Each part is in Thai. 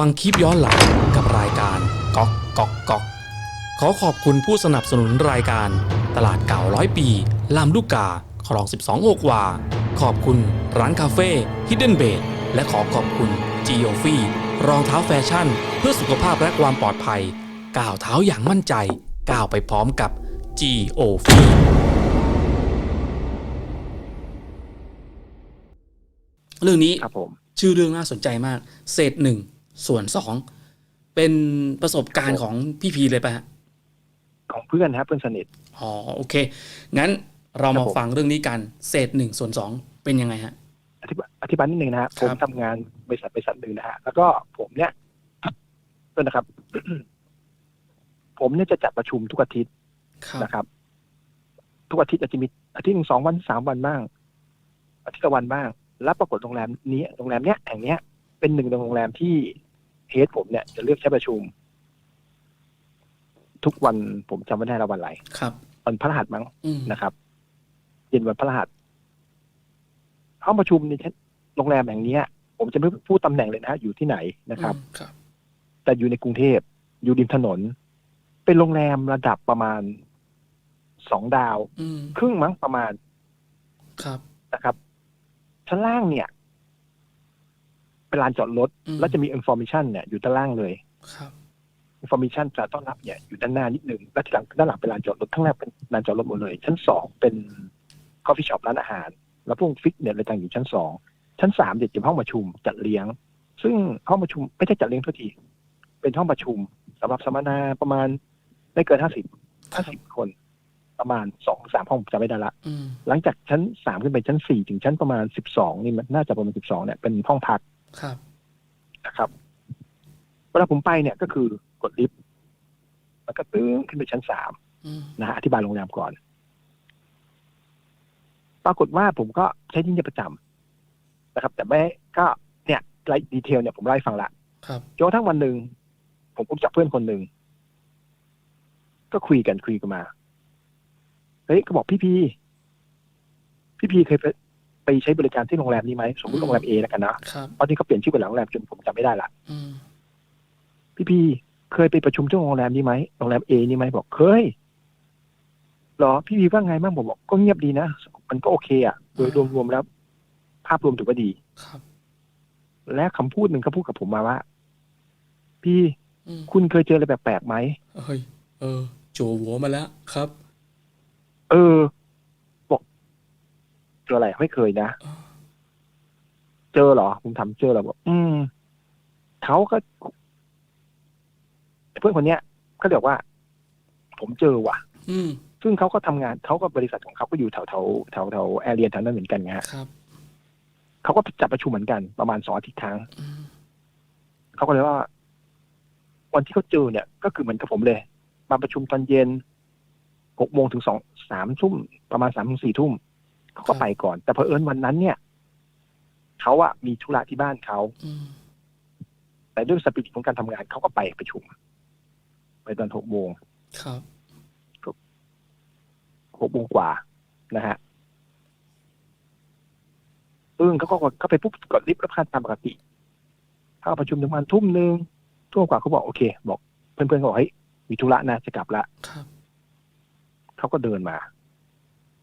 ฟังคลิปย้อนหลังกับรายการก๊อกก๊อกก๊อกขอขอบคุณผู้สนับสนุนรายการ ตลาดเก่าร้อยปีลามลูกกาคลอง 12อกวา ขอบคุณร้านคาเฟ่ฮิดเด้นเบดและขอขอบคุณ g ีโอฟีรองเท้าแฟชั่น เพื่อสุขภาพและความปลอดภัยก้าวเท้าอย่างมั่นใจก้าวไปพร้อมกับ g ีโอฟีเรื่องนี้ครับผมชื่อเรื่องน่าสนใจมาก เศษหนึ่ง ส่วนสองเป็นประสบการณ์ของพี่พีเลยปะฮะของเพื่อนนะครับเพื่อนสนิทอ๋อโอเค งั้นเราครัมาบผมฟังเรื่องนี้กันเศษหนึ่งส่วนสองเป็นยังไงฮะอธิบายอธิบายนิดนึงนะฮะคผรับมทำงานบริษัทบริษัทหนึ่งนะฮะแล้วก็ผมเนี่ยก็นะครับ ผมเนี่ยจะจัดประชุมทุกอาทิตย์ครับนะครับ ทุกอาทิตย์อาจจะมีอาทิตย์หนึ่งสองวันสามวันบ้าง อาทิตย์ละวันบ้าง แล้วปรากฏโรงแรมนี้โรงแรมเนี้ยแห่งเนี้ยเป็นหนึ่งในโรงแรมที่ เฮดผมเนี่ยจะเลือกใช้ประชุม ทุกวันผมจำไม่ได้ละวันไหนครับวันพฤหัสมั้งอืมนะครับ เย็นวันพฤหัสห้องประชุมในโรงแรมแห่งเนี้ย ผมจะไม่พูดตำแหน่งเลยนะฮะอยู่ที่ไหนนะครับ อืมครับ แต่อยู่ในกรุงเทพอยู่ริมถนน เป็นโรงแรมระดับประมาณสองดาว อืมครึ่งมั้งประมาณครับ นะครับชั้นล่างเนี่ย เป็นลานจอดรถอืมแล้วจะมีอินโฟมิชันเนี่ยอยู่ด้านล่างเลยครับอินโฟมิชันจะต้อนรับเนี่ยอยู่ด้านหน้านิดนึงแล้วทีหลังด้านหลังเป็นลานจอดรถทั้างหน้าเป็นลานจอดรถหมดเลย ชั้นสองเป็นคอฟฟี่ช็อปร้านอาหาร แล้วพวกฟิตเนสอะไรต่างอยู่ชั้นสองชั้นสามเด็กจะเป็นห้องประชุมจัดเลี้ยง ซึ่งห้องประชุมไม่ใช่จัดเลี้ยงเท่าที เป็นห้องประชุมสำหรับสัมมนาประมาณไม่เกินห้าสิบห้าสิบคนประมาณสองสามห้องผมจำไม่ได้ละอืมหลังจากชั้นสามขึ้นไปชั้นสี่ถึงชั้นประมาณสิบสองนี่มันน่าจะประมาณสิบสองเนี่ยเป็นห้องพัก ครับนะครับ เวลาผมไปเนี่ยก็คือกดลิฟต์แล้วก็ตื้งขึ้นไปชั้นสามอืมนะฮะอธิบายโรงแรมก่อน ปรากฏว่าผมก็ใช้ที่นี่ประจำนะครับ แต่ไม่ก็เนี่ยรายดีเทลเนี่ยผมไล่าให้ฟังละ ครับ จนกระทั่งวันหนึ่งผมพบจักเพื่อนคนหนึ่ง ก็คุยกันคุยกันมา เฮ้ยก็บอกพี่พีพี่พีเคยไป ไปใช้บริการที่โรงแรมนี้ไหมสมมติโรงแรมเอแล้วกันนะครับตอนนี้เขาเปลี่ยนชื่อเป็นหลังโรงแรมจนผมจำไม่ได้ละอืมพี่พีเคยไปประชุมที่โรงแรมนี้ไหมโรงแรมเอนี่ไหมบอกเคยเหรอพี่พีว่าไงบ้างผมบอกก็เงียบดีนะมันก็โอเคอะโดยรวมๆแล้ว ภาพรวมถือว่าดีครับ และคำพูดหนึ่งเขาพูดกับผมมาว่า พี่อืมคุณเคยเจออะไรแปลกๆไหมเฮ้ยเออ โจหัวมาแล้วครับ เออบอก เจออะไรไม่เคยนะอ่าเจอเหรอผมถามเจอเหรอบอกอืมเขาก็ เพื่อนคนเนี้ยเขาเรียกว่า ผมเจอว่ะ อืมซึ่งเขาก็ทำงานเขาก็บริษัทของเขาก็อยู่แถวแถวแถวแถวแอเรียแถวนั้นเหมือนกันไงฮะครับเขาก็จัดประชุมเหมือนกันประมาณสองอาทิตย์ครั้งอืมเขาก็เลยว่า วันที่เขาเจอเนี่ย ก็คือเหมือนกับผมเลย มาประชุมตอนเย็นหกโมงถึงสองสามทุ่มประมาณสามถึงสี่ทุ่ม เขาก็ไปก่อน แต่เผอิญวันนั้นเนี่ยเขาอะมีธุระที่บ้านเขาอืมแต่ด้วยสปิริตของการทำงานเขาก็ไปประชุม ไปตอนหกโมงครับหกโมงกว่านะฮะปึ้งเขาก็กดเข้าไปปุ๊บกดลิฟต์แล้วพานตามปกติเข้าประชุมถึงประมาณทุ่มหนึ่งทุ่มกว่าเขาบอกโอเค บอก เพื่อนๆเขาบอกเฮ้ยมีธุระนะจะกลับละครับเขาก็เดินมา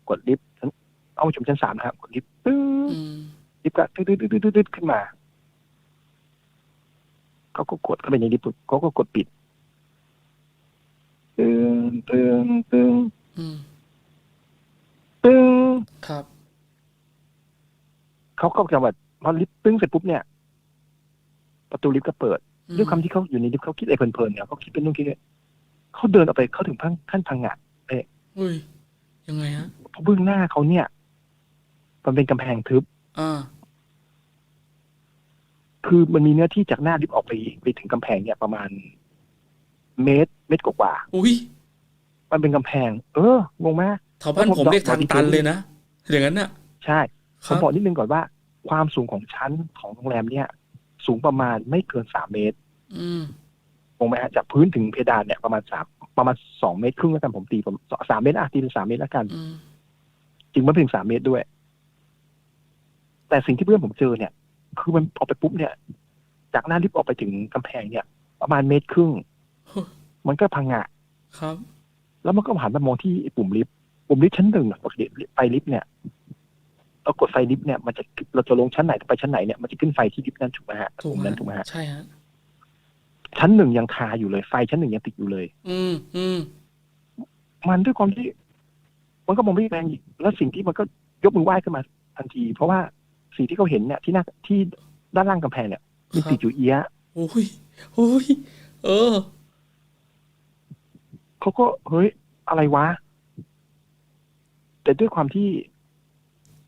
กดลิฟต์ ชั้นเอาประชุมชั้นสามนะครับกดลิฟต์ตึ้งอืมลิฟต์ก็ตึ๊ดตึ๊ดตึ๊ดตึ๊ดตึ๊ดขึ้นมาเขาก็กดเข้าไปในลิฟต์ปุ๊บเขาก็กดปิดตึ้งตึ้งตึ้งอืมตึ้งครับเขาก็จะแบบพอลิฟต์ตึ้งเสร็จปุ๊บเนี่ย ประตูลิฟต์ก็เปิดอืมด้วยคำที่เขาอยู่ในลิฟต์เขาคิดอะไรเพลินๆเนี่ยเขาคิดเป็นนู่นคิดนี่เขาเดินออกไปเขาถึงขั้นขั้นพังงะเฮ้ยยังไงฮะเพราะเบื้องหน้าเขาเนี่ย มันเป็นกำแพงทึบ อ่าคือมันมีเนื้อที่จากหน้าลิฟต์ออกไปไปถึงกำแพงเนี่ยประมาณ เมตร เมตรกว่าอุ้ยๆมันเป็นกำแพง เอองงไหมแถวบ้านผมเรียกทางตันเลยนะอย่างนั้นน่ะ ใช่ คผรัมบบอกนิดนึงก่อนว่า ความสูงของชั้นของโรงแรมเนี่ย สูงประมาณไม่เกินสามเมตรอืมงงไหมฮะจากพื้นถึงเพดานเนี่ยประมาณสามประมาณสองเมตรครึ่งแล้วกันผมตีผมสามเมตรอะตีเป็นสามเมตรแล้วกัน อืมจริงมันเป็นสามเมตรด้วย แต่สิ่งที่เพื่อนผมเจอเนี่ย คือมันออกไปปุ๊บเนี่ย จากหน้าลิฟต์ออกไปถึงกำแพงเนี่ย ประมาณเมตรครึ่ง มันก็พังงะครับ แล้วมันก็หันมามองที่ไอ้ปุ่มลิฟต์ปุ่มลิฟต์ชั้นหนึ่งอะปกติไฟลิฟต์เนี่ยเรากดไฟลิฟต์เนี่ยมันจะเราจะลงชั้นไหนไปชั้นไหนเนี่ยมันจะขึ้นไฟที่ลิฟต์นั้นถูกไหมฮะถูกปุ่มฮะนั้นถูกไหมฮะใช่ฮะชั้นหนึ่งยังคาอยู่เลยไฟชั้นหนึ่งยังติดอยู่เลย อืมอืมมันด้วยความที่มันก็มองไม่แรงอีกแล้วสิ่งที่มันก็ยกมือไหว้ขึ้นมาทันที เพราะว่า สิ่งที่เขาเห็นเนี่ยที่หน้าที่ด้านล่างกำแพงเนี่ยมันติดอยู่เอี้ยะโอ้ยโอ้ยเออเขาก็เฮ้ยอะไรวะ แต่ด้วยความที่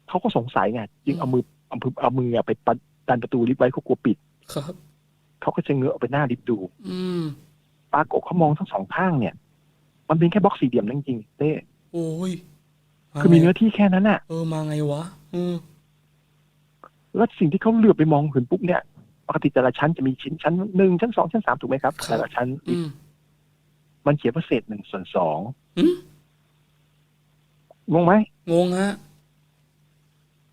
เขาก็สงสัยไงจึงเอามือเอามือเอามืออะไปปัดดันประตูลิฟต์ไว้เขากลัวปิด ครับเขาก็จะเงื้อออกไปหน้าลิฟต์ดู อืมปรากฏเขามองทั้งสองข้างเนี่ย มันเป็นแค่บล็อกสี่เหลี่ยมนั่นจริงๆเต้โอ้ยคือมีเนื้อที่แค่นั้นน่ะเออมาไงวะอืม แล้วสิ่งที่เขาเหลือบไปมองเห็นปุ๊บเนี่ยปกติแต่ละชั้นจะมีชิ้นชั้นหนึ่งชั้นสองชั้นสามถูกไหมครับแต่ละชั้นอืมมันเขียนว่าเศษหนึ่งส่วนสองอืมงงไหมงงฮะ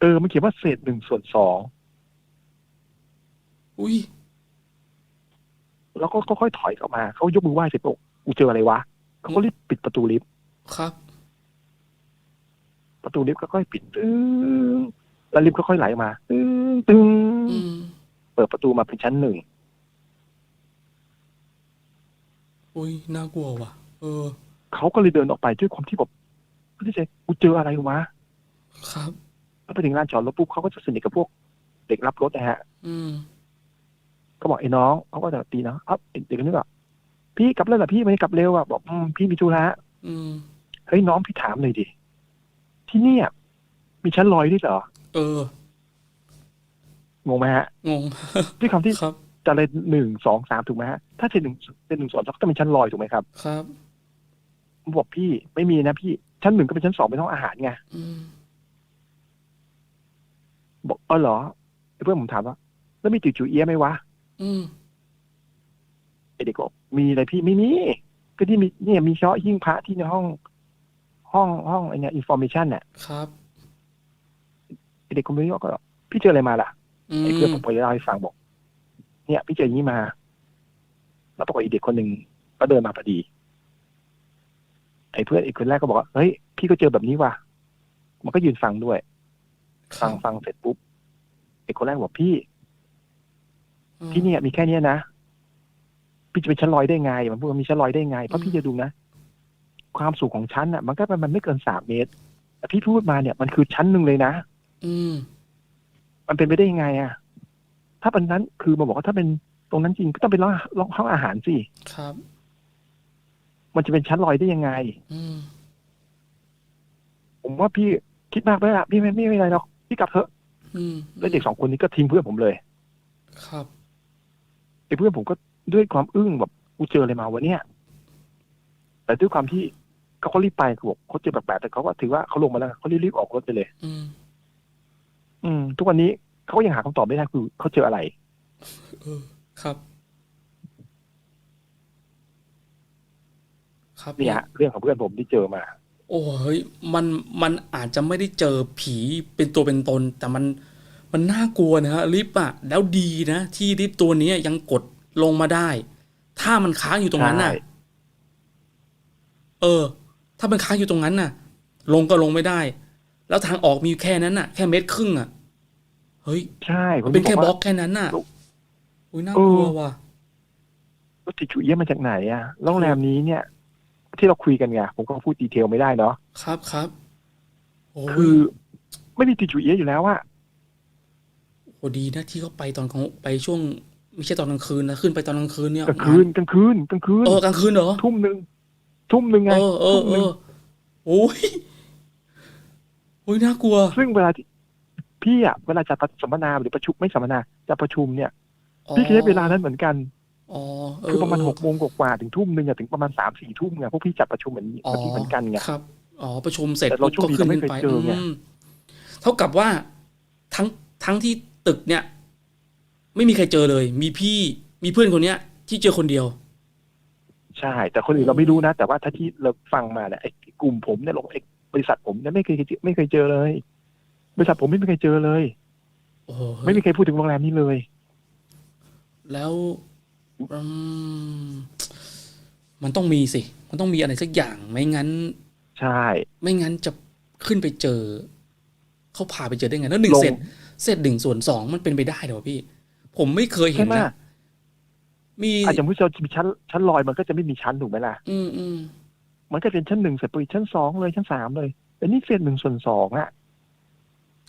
เออมันเขียนว่าเศษหนึ่งส่วนสองอุ้ยแล้วก็ค่อยๆถอยออกมาเขายกมือไหว้เสร็จปุ๊บกูเจออะไรวะเขาก็รีบปิดประตูลิฟต์ครับ ประตูลิฟต์ค่อยๆปิดตึ้ง แล้วลิฟต์ค่อยๆไหลออกมา ตึ้งตึ้งอืมเปิดประตูมาเป็นชั้นหนึ่งอุ้ยน่ากลัวว่ะ เออ เขาก็เลยเดินออกไปด้วยความที่แบบพี่เจกูเจออะไรวะครับแล้วไปถึงลานจอดรถปุ๊บเขาก็จะสนิทกับพวกเด็กรับรถนะฮะ อืมก็บอกไอ้น้องเขาก็จะตีนะเอ้าเด็กคนนี้ก็พี่กลับแล้วเหรอพี่ไม่ได้กลับเร็วอะบอกอืมพี่มีธุระอืมเฮ้ยน้องพี่ถามเลยดิที่เนี่ย มีชั้นลอยด้วยเหรอ เอองงไหมฮะงงด้วยคำที่ครับ จะเลยหนึ่งสองสามถูกไหมฮะถ้าเจ็ดหนึ่งเป็นหนึ่งสองต้องเป็นชั้นลอยถูกไหมครับครับ ผมบอกพี่ไม่มีนะพี่ชั้นหนึ่งก็เป็นชั้นสองเป็นห้องอาหารไงอืมบอกเออเหรอไอ้เพื่อนผมถามว่าแล้วมีติวจูเอียะไหมวะอืมไอเด็กก็บอกมีอะไรพี่ไม่มีก็ที่มีเนี่ยมีเฉพาะหิ้งพระที่ในห้อง ห้องห้องไอเนี่ยอินโฟมิชันเนี่ยครับไอ เด็กคนนี้ก็บอกพี่เจออะไรมาล่ะอืมไอเพื่อนผมพอจะเล่าให้ฟังบอก เนี่ย พี่เจออย่างนี้มา แล้วปรากฏอีกเด็กคนหนึ่งก็เดินมาพอดี ไอเพื่อนอีกคนแรกก็บอกว่าเฮ้ยพี่ก็เจอแบบนี้ว่ะมันก็ยืนฟังด้วยคฟัรับงฟังเสร็จปุ๊บไอ้คนแรกบอกพี่อืมที่เนี่ย มีแค่เนี้ยนะพี่จะเป็นชั้นลอยได้ไง มันพูดว่ามีชั้นลอยได้ไงเพอืราะมพี่จะดูนะความสูงของชั้นอะ มันก็มันไม่เกินสามเมตรแต่พี่พูดมาเนี่ยมันคือชั้นหนึ่งเลยนะ อืม มันเป็นไปได้ยังไงอะ ถ้าเป็นนั้นคือมาบอกว่าถ้าเป็นตรงนั้นจริงก็ต้องเป็นห้องห้องอาหารสิครับ มันจะเป็นชั้นลอยได้ยังไง อืม ผมว่าพี่คิดมากไปละพี่ไม่ไม่ไม่เป็นไรหรอกพี่กลับเถอะอืมแล้วเด็กสองคนนี้ก็ทิ้งเพื่อนผมเลยครับ ไอ้เพื่อนผมก็ด้วยความอึ้งแบบกูเจออะไรมาวะเนี่ย แต่ด้วยความที่เขาก็รีบไปเขาบอกเขาเจอแปลกๆแต่เขาก็ถือว่าเขาลงมาแล้วเขารีบๆออกรถไปเลย อืม อืม ทุกวันนี้เขาก็ยังหาคำตอบไม่ได้คือเขาเจออะไร เออ ครับ ครับเนี่ยฮะเรื่องของเพื่อนผมที่เจอมา โอ้เฮ้ยมันมันอาจจะไม่ได้เจอผีเป็นตัวเป็นตน แต่มันมันน่ากลัวนะฮะลิฟต์อะแล้วดีนะ ที่ลิฟต์ตัวเนี้ยยังกดลงมาได้ ถ้ามันค้างอยู่ตรงนั้นน่ะ ใช่ เออ ถ้ามันค้างอยู่ตรงนั้นน่ะ ลงก็ลงไม่ได้ แล้วทางออกมีแค่นั้นน่ะ แค่เมตรครึ่งอะ เฮ้ย ใช่ผมเป็นแค่ว่าบล็อกแค่นั้นน่ะลูกอุ้ยน่ากลัวเออว่ะรถติดฉุยเยี่ยมมาจากไหนอะโรงแรมนี้เนี่ย ที่เราคุยกันไงผมก็พูดดีเทลไม่ได้เนาะครับครับโอ้ยคือไม่มีติดฉุยเยี่ยอยู่แล้วอะโหดีนะที่เขาไปตอนของไปช่วงไม่ใช่ตอนกลางคืนนะขึ้นไปตอนกลางคืนเนี่ยกลางคืนกลางคืนกลางคืนเออกลางคืนเหรอทุ่มหนึ่งทุ่มหนึ่งไงเออเออทุ่มเอหนึ่งอโอ้ยโอ้ยน่ากลัว ซึ่งเวลาที่พี่อะเวลาจะสัมมนาหรือประชุมไม่สัมมนาจะประชุมเนี่ย พี่ก็ใช้เวลานั้นเหมือนกันอ๋อเคือประมาณเหกโมงกว่าๆถึงทุ่มหนึ่งอะถึงประมาณสามสี่ทุ่มไงพวกพี่จัดประชุมเหมือนแบบนี้เหมือนกันไงครับอ๋อประชุมเสร็จแต่เราปุ๊บโชคดีก็ขึ้นเราไม่ขึ้นไปเคยเจอไงอืมเท่ากับว่าทั้งทั้งที่ตึกเนี่ย ไม่มีใครเจอเลย มีพี่มีเพื่อนคนเนี้ย ที่เจอคนเดียว ใช่ แต่คนอื่นเราไม่รู้นะ แต่ว่าถ้าที่เราฟังมาเนี่ยไอ้กลุ่มผมเนี่ยลงไอ้ บริษัทผมเนี่ยไม่เคยไม่เคยเจอเลย บริษัทผมไม่มีใครเจอเลยโอ้โหไม่มีใครพูดถึงโรงแรมนี้เลย แล้วอืมมันต้องมีสิ มันต้องมีอะไรสักอย่าง ไม่งั้น ใช่ ไม่งั้นจะขึ้นไปเจอ เขาพาไปเจอได้ไง แล้วหนึ่งลง เศษเศษหนึ่งส่วนสองมันเป็นไปได้เหรอพี่ ผมไม่เคยเห็ใช่นไหมนะมีอาจจะมุติเรามีชั้นชั้นลอยมันก็จะไม่มีชั้นถูกไหมล่ะ อืมอืม มันก็เป็นชั้นหนึ่งเสร็จไปชั้นสองเลยชั้นสามเลยแต่นี่เศษหนึ่งส่วนสองอะ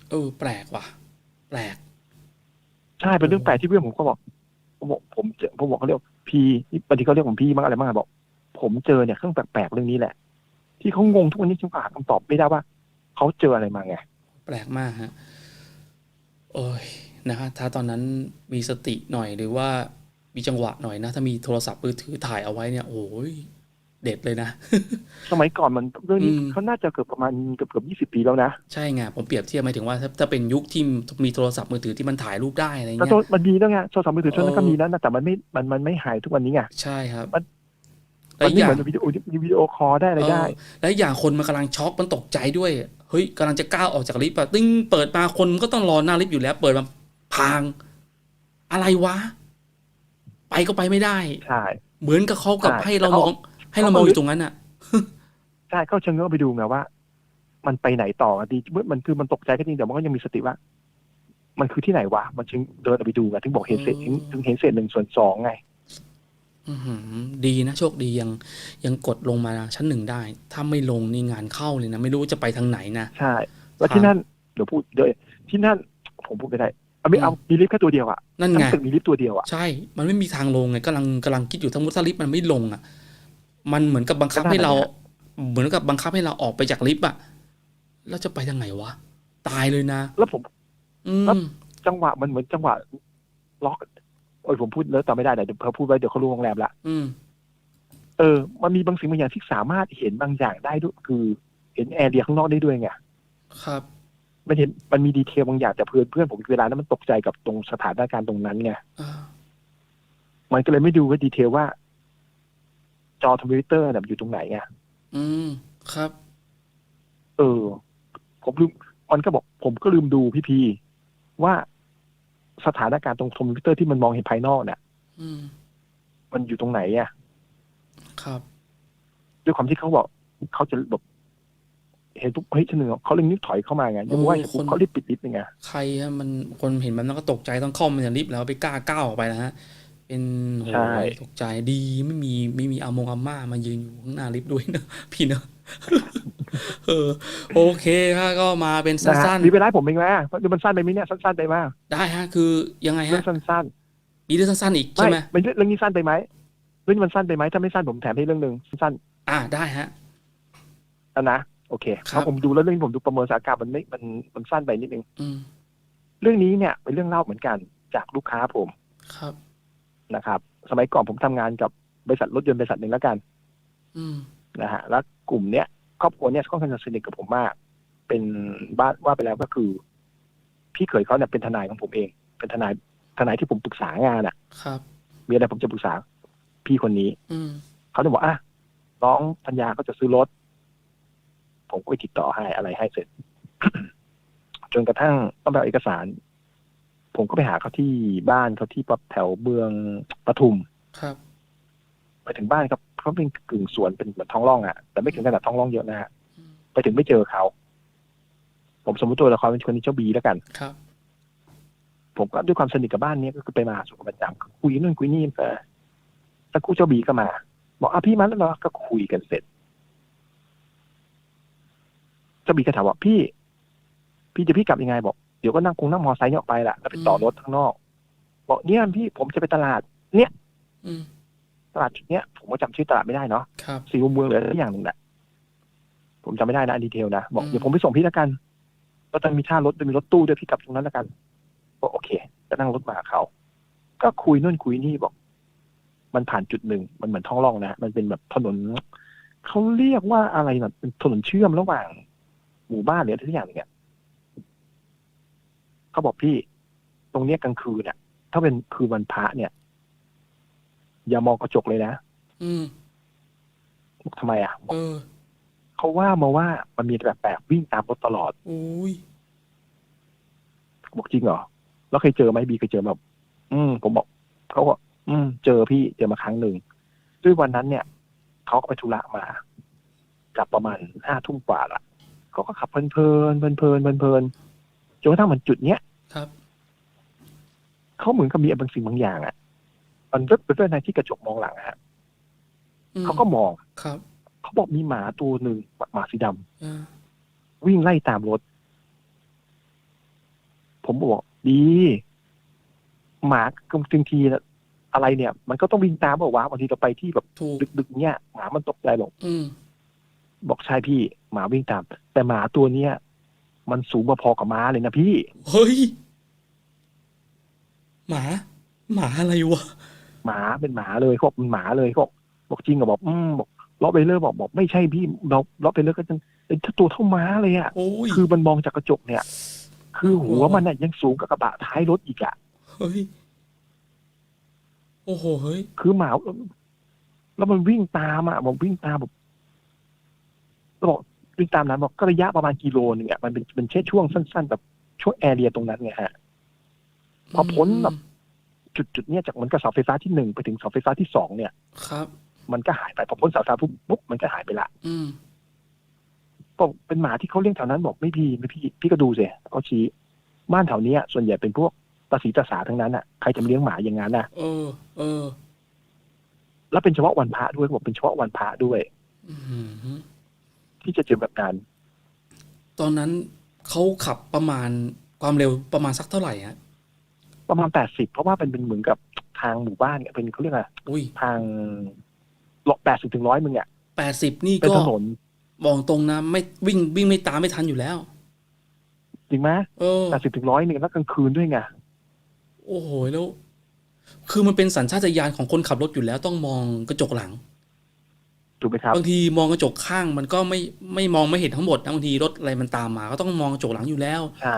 เออ แปลกว่ะ แปลก ใช่เป็นเรื่องแปลกที่เพื่อนผมก็บอกผมบอกผมเจอผมบอกเขาเรียกพี่บางทีเขาเรียกผมพี่มั้งอะไรมั้งอะบอก ผมเจอเนี่ยเครื่องแปลกๆเรื่องนี้แหละ ที่เขางงทุกวันนี้ฉันก็หาคำตอบไม่ได้ว่าเขาเจออะไรมาไงแปลกมากฮะโอ้ยนะฮะถ้าตอนนั้นมีสติหน่อยหรือว่ามีจังหวะหน่อยนะ ถ้ามีโทรศัพท์มือถือถ่ายเอาไว้เนี่ย โอ้ย เด็ดเลยนะ สมัยก่อนมันเรื่องนี้อืมเขาน่าจะเกือบประมาณเกือบเกือบยี่สิบปีแล้วนะ ใช่ไงผมเปรียบเทียบหมายถึงว่าถ้าถ้าเป็นยุคที่มีโทรศัพท์มือถือที่มันถ่ายรูปได้อะไรแต่เงี้โทรมันมีแล้วไงโทรศัพท์มือถือช่วงนั้นก็เออมีแล้วนะแต่มันไม่มันมันไม่หายทุกวันนี้ไงใช่ครับมันและมันอีกไม่อเหย่างมือนวิดีโอวิดีโอคอลได้อะไรได้เออและอีกอย่างคนมันกำลังช็อกมันตกใจด้วยเฮ้ยกำลังจะก้าวออกจากลิฟต์อะตึ้งเปิดมาคนมันก็ต้องรอหน้าลิฟต์อยู่แล้ว เปิดมาพางอะไรวะ ไปก็ไปไม่ได้ใช่เหมือนกับเขากับใช่ให้เราเขามอง ให้เรามองอยู่ตรงนั้นอะใช่เขาเชิงเงื้อไปดูไงว่า มันไปไหนต่อดีเมื่อมันคือมันตกใจก็จริงแต่มันก็ยังมีสติว่า มันคือที่ไหนวะมันจึงเดินออกไปดูไงถึงบอกเห็นเศษถึงถึงเห็นเศษหนึ่งส่วนสองไงอื้อหือดีนะโชคดียังยังกดลงมาชั้นหนึ่งได้ ถ้าไม่ลงนี่งานเข้าเลยนะไม่รู้ว่าจะไปทางไหนนะใช่แล้วที่นั่นเดี๋ยวพูดเดี๋ยวที่นั่นผมพูดไม่ได้เอาไม่เอามีลิฟต์แค่ตัวเดียวอะนั่นทั้ไงงตึกมีลิฟต์ตัวเดียวอะใช่ มันไม่มีทางลงไงกำลังกำลังคิดอยู่ทั้งหมดถ้าลิฟต์มันไม่ลงอะ มันเหมือนกับบังคับก็น่าให้เราจะเหมือนกับบังคับให้เราออกไปจากลิฟต์อะแล้วจะไปทางไหนวะ ตายเลยนะ แล้วผมอืมแล้วจังหวะมันเหมือนจังหวะ ล็อกโอ้ยผมพูดแล้วต่อไม่ได้เดี๋ยวเขาพูดไว้เดี๋ยวเขารู้โรงแรมละอืมเออ มันมีบางสิ่งบางอย่างที่สามารถเห็นบางอย่างได้ด้วย คือ เห็นแอร์เรียข้างนอกได้ด้วยไงครับมันเห็นมันมีดีเทลบางอย่างแต่เพื่อนเพื่อนผมเวลานั้นมันตกใจกับตรงสถานการณ์ตรงนั้นไงอ่ามันก็เลยไม่ดูว่าดีเทลว่า จอคอมพิวเตอร์เนี่ยอยู่ตรงไหนไงอืมครับ เออ ผมลืมมันก็บอก ผมก็ลืมดูพี่พีว่าสถานการณ์ตรงคอมพิวเตอร์ที่มันมองเห็นภายนอกเนี่ยอืม มันอยู่ตรงไหนอะ ครับ ด้วยความที่เขาบอกเขาจะแบบเห็นปุ๊บเฮ้ยฉันหนึ่งเขาเลยนึกถอยเข้ามาไงยังว่าเออคนเขารีบปิดลิฟต์ไง ใครฮะมันคนเห็นแบบนั้นก็ตกใจต้องเข้ามาในลิฟต์แล้วไปกล้าก้าวออกไปนะฮะ เป็นโหใช่ ตกใจดีไม่มีไม่มีอามงอาม่ามายืนอยู่ข้างหน้าลิฟต์ด้วยนะ พี่เนอะเออโอเคฮะก็มาเป็นนะฮะสั้นมีเวลาให้ผมเองไหมดูมันสั้นไปไหมเนี่ยสั้นๆไปมากๆ ได้ฮะ คือยังไงเรื่อฮะงสั้นมีเรื่องสั้นๆอีกๆใช่ไหมไม่เรื่องนี้สั้นไปไหมเรื่องนี้มันสั้นไปไหมถ้าไม่สั้นผมแถมให้เรื่องหนึ่งสั้นอ่าได้ฮะๆนะนะโอเคครับ เพราะผมดูแล้วเรื่องนี้ผมดูประเมินสถานการณ์มันไม่มันมันสั้นไปนิดนึงอืมเรื่องนี้เนี่ยเป็นเรื่องเล่าเหมือนกันจากลูกค้าผม ครับ นะครับ สมัยก่อนผมทำงานกับบริษัทรถยนต์บริษัทหนึ่งแล้วกันอืมนะฮะแล้วกลุ่มเนี้ยครอบครัวเนี้ยค่อนข้างจะสนิทกับผมมาก เป็นบ้านว่าไปแล้วก็คือ พี่เขยเขาเนี่ยเป็นทนายของผมเอง เป็นทนายทนายที่ผมปรึกษางานอะ ครับ มีอะไรผมจะปรึกษา พี่คนนี้ อืมเขาจะบอกอะน้องธัญญาเขาจะซื้อรถ ผมก็ไปติดต่อให้อะไรให้เสร็จ จนกระทั่งต้องไปเอาเอกสาร ผมก็ไปหาเขาที่บ้านเขาที่แถวเมืองปทุมครับไปถึงบ้านครับเขาเป็นกึ่งสวนเป็นเหมือนท้องร่องอะแต่ไม่ถึงขนาดท้องร่องเยอะนะฮะอืมไปถึงไม่เจอเขาผมสมมติตัวละครเป็นคนนี้เจ้าบีแล้วกันครับ ผมก็ด้วยความสนิทกับบ้านเนี้ยก็คือไปมาหาสู่กันประจำคุยนู่นคุยนี่ไปสักครู่เจ้าบีก็มา บอกอะพี่มาแล้วเหรอก็คุยกันเสร็จเจ้าบีก็ถามว่าพี่ พี่จะพี่กลับยังไงบอก เดี๋ยวก็นั่งคงนั่งมอไซค์เนี่ยออกไปแหละแล้วไปต่อรถข้างนอก บอกเนี่ยพี่ผมจะไปตลาดอืมตลาดจุดเนี้ยผมก็จำชื่อตลาดไม่ได้เนาะครับสี่มุมเมืองหรืออะไรสักอย่างหนึ่งแหละผมจำไม่ได้นะอันดีเทลนะบอกอืมเดี๋ยวผมไปส่งพี่แล้วกันก็จะมีท่ารถจะมีรถตู้ด้วยพี่กลับตรงนั้นแล้วกันบอกโอเคจะนั่งรถมาหาเขา ก็คุยนู่นคุยนี่บอก มันผ่านจุดหนึ่งมันเหมือนท้องร่องนะมันเป็นแบบถนนเขาเรียกว่าอะไรนะเป็นถนนเชื่อมระหว่าง หมู่บ้านหรืออะไรสักอย่างหนึ่งอะ เขาบอกพี่ ตรงเนี้ยกลางคืนอะถ้าเป็นคืนวันพระเนี่ย อย่ามองกระจกเลยนะอืมบอกทำไมอะเออเขาว่ามาว่ามันมีแบบแปลกๆวิ่งตามรถตลอดอุ้ยบอกจริงเหรอแล้วเคยเจอไหมบีเคยเจอแบบ อืม ผมบอกเขาบอกอืม เจอพี่เจอมาครั้งหนึ่งด้วยวันนั้นเนี่ยเขาก็ไปธุระมากลับประมาณห้าทุ่มกว่าละเขาก็ขับเพลินเพลินเพลินเพลินเพลินเพลิน จนกระทั่งมันจุดเนี้ยครับเขาเหมือนกับมีบางสิ่งบางอย่างอะ มันเว็บๆในที่กระจกมองหลังอะฮะอืมเขาก็มองครับเขาบอกมีหมาตัวหนึ่งหมาสีดำอ่าวิ่งไล่ตามรถ ผมบอกดีหมาบางทีนะอะไรเนี่ย มันก็ต้องวิ่งตามบอกว่าบางทีเราไปที่แบบถูกดึกๆเนี่ยหมามันตกใจหรอกอืมบอกใช่พี่ หมาวิ่งตาม แต่หมาตัวเนี้ย มันสูงพอๆกับม้าเลยนะพี่ เฮ้ย หมา หมาอะไรวะ หมาเป็นหมาเลยเขาบอกเป็นหมาเลยเขาบอกบอกจริงเหรอบอกอืมบอกล็อบเบลเลอร์บอกบอกไม่ใช่พี่ล็อบล็อบเบลเลอร์ก็จะเป็นตัวเท่าม้าเลยอะโอ้ย คือมันมองจากกระจกเนี่ย คือหัวมันน่ะยังสูงกับกระบะท้ายรถอีกอะเฮ้ย โอ้โห เฮ้ย คือหมาแล้วมันวิ่งตามอะบอกวิ่งตามแบบแล้วบอก วิ่งตามนั้นบอกก็ระยะประมาณกิโลนึงอะมันเป็นเป็นแค่ช่วงสั้น ๆ แบบช่วงแอเรียตรงนั้นไงฮะพอพ้นแบบจุดจุดเนี้ยจากเหมันกับเสาไฟฟ้าที่หนึ่งไปถึงเสาไฟฟ้าที่สองเนี่ย ครับ มันก็หายไปพอพ้นเสาไฟฟ้าปุ๊บปุ๊บมันก็หายไปละ อืมบอกเป็นหมาที่เขาเลี้ยงแถวนั้นบอกไม่พี่ไม่พี่พี่ก็ดูสิเขาชี้บ้านแถวเนี้ย ส่วนใหญ่เป็นพวกตาสีตาสาทั้งนั้นอะใครจะมาเลี้ยงหมาอย่างนั้นน่ะเออ เออ แล้วเป็นเฉพาะวันพระด้วยเขาบอกเป็นเฉพาะวันพระด้วยอืม ที่จะเจอแบบนั้น ตอนนั้นเขาขับประมาณความเร็วประมาณสักเท่าไหร่ฮะประมาณแปดสิบเพราะว่าเป็นเป็นเหมือนกับทางหมู่บ้านเนี่ยเป็นเขาเรียกอะไรอุ้ยทางหลอกแปดสิบถึงร้อยมึงเนี่ยแปดสิบนี่เป็นก็ถนนบอกตรงนะไม่วิ่งวิ่งไม่ตามไม่ทันอยู่แล้ว จริงไหมเออแปดสิบถึงร้อยหนึ่งแล้วกลางคืนด้วยไงโอ้โหแล้ว คือมันเป็นสัญชาตญาณของคนขับรถอยู่แล้วต้องมองกระจกหลัง ถูกไหมครับบางทีมองกระจกข้างมันก็ไม่ไม่มองไม่เห็นทั้งหมดนะบางทีรถอะไรมันตามมา ก็ต้องมองกระจกหลังอยู่แล้วใช่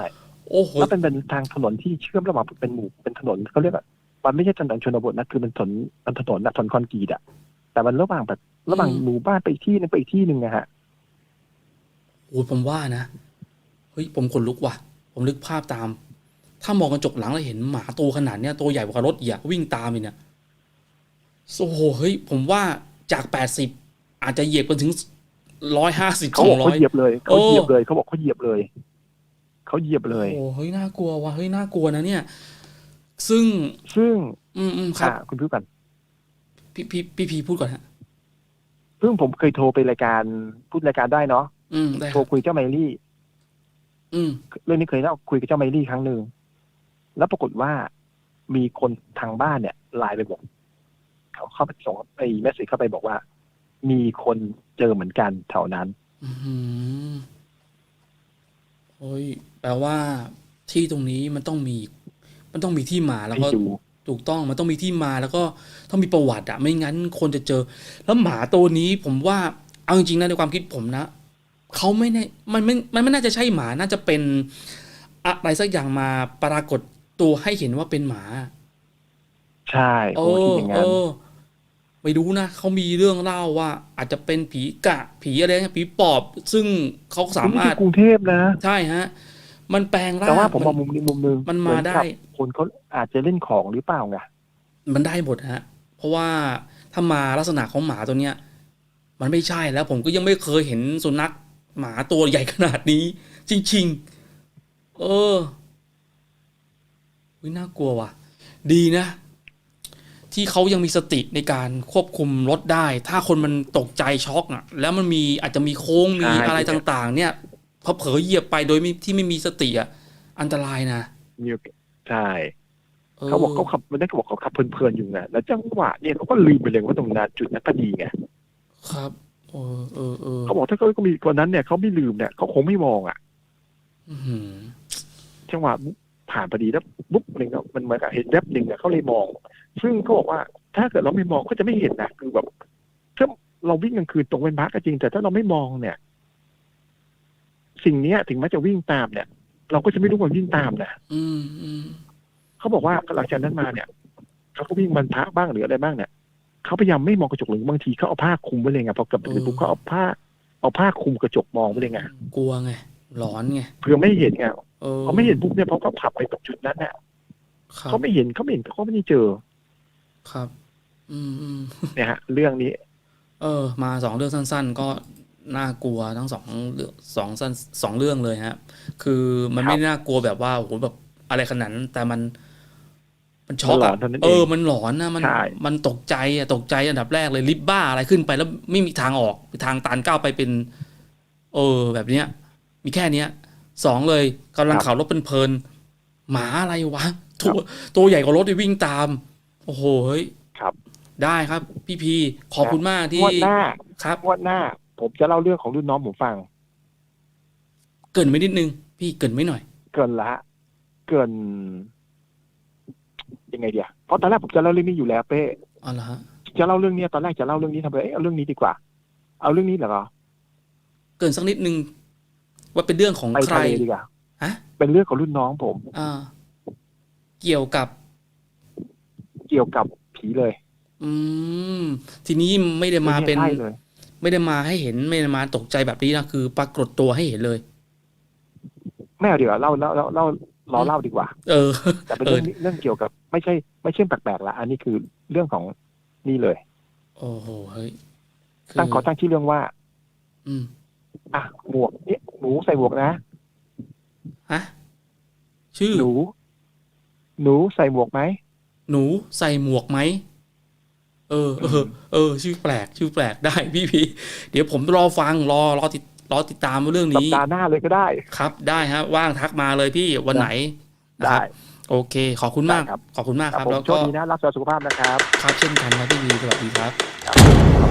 โอ้โหแล้วเป็นเป็นทางถนนที่เชื่อมระหว่างเป็นหมู่เป็นถนนเขาเรียกว่ามันไม่ใช่ถนนชนบทนะคือมันถนนมันถนนนะถนนคอนกรีตอะแต่มันระหว่างแบบระหว่างอืมหมู่บ้านไปอีกที่หนึงไปอีกที่หนึ่งนะฮะโอ้ยผมว่านะเฮ้ยผมขนลุกว่ะ ผมนึกภาพตาม ถ้ามองกระจกหลังแล้วเห็นหมาตัวขนาดเนี้ยตัวใหญ่กว่ารถอีกอะวิ่งตามอีกเนี่ยโอ้โหเฮ้ยผมว่าจากแปดสิบ อาจจะเหยียบกันถึงร้อยห้าสิบเขาสบออกงร้เขาอยเหยียบเลยเขาโอ้เหยียบเลยเขาบอกเขาเหยียบเลยเขาเหยียบเลยโอ้เฮ้ยน่ากลัวว่ะเฮ้ยน่ากลัวนะเนี่ย ซึ่งซึ่ง อืมอืมครับอ่าคุณพูดกันพี่พี่พี่พีพูดก่อนฮะซึ่งผมเคยโทรไปรายการพูดรายการได้เนาะอืมได้คโทรรับคุยเจ้าไมลี่ อืมเรื่องนี้เคยเล่าคุยกับเจ้าไมลี่ครั้งหนึ่งแล้วปรากฏว่ามีคนทางบ้านเนี่ยไลน์ไปบอกเขาเข้าไปส่งไอ้แมสเซจเข้าไปบอกว่า มีคนเจอเหมือนกันแถวนั้นอืมโอ้ยแปลว่าที่ตรงนี้มันต้องมี มันต้องมีที่มาแล้วให้ก็ดูถูกต้องมันต้องมีที่มาแล้วก็ต้องมีประวัติอะไม่งั้นคนจะเจอ แล้วหมาตัวนี้ผมว่าเอาจริงๆนะในความคิดผมนะเขาไม่แน่มันไม่มันไม่น่าจะใช่หมาน่าจะเป็นอะไรสักอย่างมาปรากฏตัวให้เห็นว่าเป็นหมา ใช่เอผมคิดออย่างเอนั้นอ ไม่รู้นะเขามีเรื่องเล่าว่า อาจจะเป็นผีกะผีอะไรนะผีปอบ ซึ่งเขาสามารถนี่คือกรุงเทพนะ ใช่ฮะ มันแปลงร่างแต่ว่าผมมองนมุมนี้มุมนึงมันมาได้เหอนกับคนเขาอาจจะเล่นของหรือเปล่าไงมันได้หมดฮะ เพราะว่าถ้ามาลักษณะของหมาตัวเนี้ย มันไม่ใช่แล้ว ผมก็ยังไม่เคยเห็นสุนัขหมาตัวใหญ่ขนาดนี้ จริง ๆ เออวิน่ากลัวว่ะ ดีนะ ที่เขายังมีสติในการควบคุมรถได้ ถ้าคนมันตกใจช็อกอะ แล้วมันมีอาจจะมีโค้งมีอะไรต่างๆ เนี่ยพอเผลอเหยียบไปโดยไม่ที่ไม่มีสติอะอันตรายนะมีโอกาสใช่เขาบอกเขาขับมันได้เขาบอกเขาขับเพลินๆอยู่ไงแล้วจังหวะเนี่ยเขาก็ลืมไปเลยว่าตรงนั้นจุดนั้นพอดีไงครับเออเออเออเขาบอกถ้าเขาก็มีวันนั้นเนี่ยเขาไม่ลืมเนี่ยเขาคงไม่มองอะอื้อหือจังหวะ ผ่านพอดีแล้วปุ๊บหนึ่งอะมันเหมือนกับเห็นแวบหนึ่งอะเขาเลยมอง ซึ่งเขาบอกว่าถ้าเกิดเราไม่มองก็จะไม่เห็นนะคือแบบถ้าเราวิ่งกลางคืนตรงเป็นพักก็จริง แต่ถ้าเราไม่มองเนี่ย สิ่งเนี้ยถึงแม้จะวิ่งตามเนี่ย เราก็จะไม่รู้ว่ามันวิ่งตามนะอืมอืมเขาบอกว่าหลังจากนั้นมาเนี่ยเขาก็วิ่งบรรพระบ้างหรืออะไรบ้างเนี่ยเขาพยายามไม่มองกระจกหรือบางทีเขาเอาผ้าคลุมไว้เลยไงพอกลับไปถึงปุ๊บเขาเอาผ้าเอาผ้าคลุมกระจกมองไว้เลยไงกลัวไง หลอนไงเพื่อไม่เห็นไงเออเขาไม่เห็นปุ๊บเนี่ยเพราะเขาขับไปตรงจุดนั้นเนี่ยครับเขาไม่เห็นเขาไม่เห็นเขาไม่ได้เจอ ครับ อืมอืมเนี่ยฮะ เรื่องนี้ เออ มาสองเรื่องสั้น ๆ ก็น่ากลัวทั้งสองเรื่องสองสั้นสองเรื่องเลยฮะ คือมันครับไม่ได้น่ากลัวแบบว่าโอ้โหแบบอะไรขนาดนั้นแต่มัน มันช็อกมันหลออะนเท่านั้นเอเองอมันหลอนนะมันใช่ มันตกใจอะตกใจอันดับแรกเลยลิฟต์บ้าอะไรขึ้นไปแล้วไม่มีทางออกทางตันก้าวไปเป็น เออ แบบเนี้ย มีแค่เนี้ยสองเลยกำลังขับรถเป็นเพลินๆหมาอะไรวะตัวตัวใหญ่กว่ารถที่วิ่งตาม โอ้โหเฮ้ยครับ ได้ครับ พี่พีขอบคุณมากที่งวดหน้าครับงวดหน้า ผมจะเล่าเรื่องของรุ่นน้องผมฟัง เกรินไม่นิดนึง พี่เกรินไม่หน่อย เกินละ เกินยังไงเดียเพราะตอนแรกผมจะเล่าเรื่องนี้อยู่แล้วเป้อ๋อเหรอฮะจะเล่าเรื่องเนี้ยตอนแรกจะเล่าเรื่องนี้ทำไมเอ้ยเอาเรื่องนี้ดีกว่า เอาเรื่องนี้เหรอเกรินสักนิดนึง ว่าเป็นเรื่องของไปใครทะเลดีกว่าฮะเป็นเรื่องของรุ่นน้องผมอ่าเกี่ยวกับ เกี่ยวกับผีเลย อืม ทีนี้ไม่ได้มาเป็นใช่เลยไม่ได้มาให้เห็นไม่ได้มาตกใจแบบนี้นะคือ ปรากฏตัวให้เห็นเลยไม่เอาดีกว่าเล่าเล่าเล่าเล่ารอเล่าดีกว่า เออ แต่เป็นเออเรื่องนี้เรื่องเกี่ยวกับ ไม่ใช่ ไม่ใช่แปลกๆละอันนี้คือเรื่องของนี่เลย โอ้โหเฮ้ยคืตั้งขอตั้งชื่อเรื่องว่า อืม อะหมวกเนี่ยหนูใส่หมวกนะฮะชื่อหนู หนูใส่หมวกไหมหนูใส่หมวกไหมเออเออเออ ชื่อแปลก ชื่อแปลกได้พี่พีเดี๋ยวผมรอฟังรอรอติดรอติดตามเรื่องสัปนี้ดาห์หน้าเลยก็ได้ ครับ ได้ฮะว่างทักมาเลยพี่วันไหนนะคได้รับโอเค ขอบคุณมากได้ครับขอบคุณมากคครัรับบผมแล้วโชก็คดีนะ รักษาสุขภาพนะครับ ครับ เช่นกันครับพี่พีสวัสดีครับครับ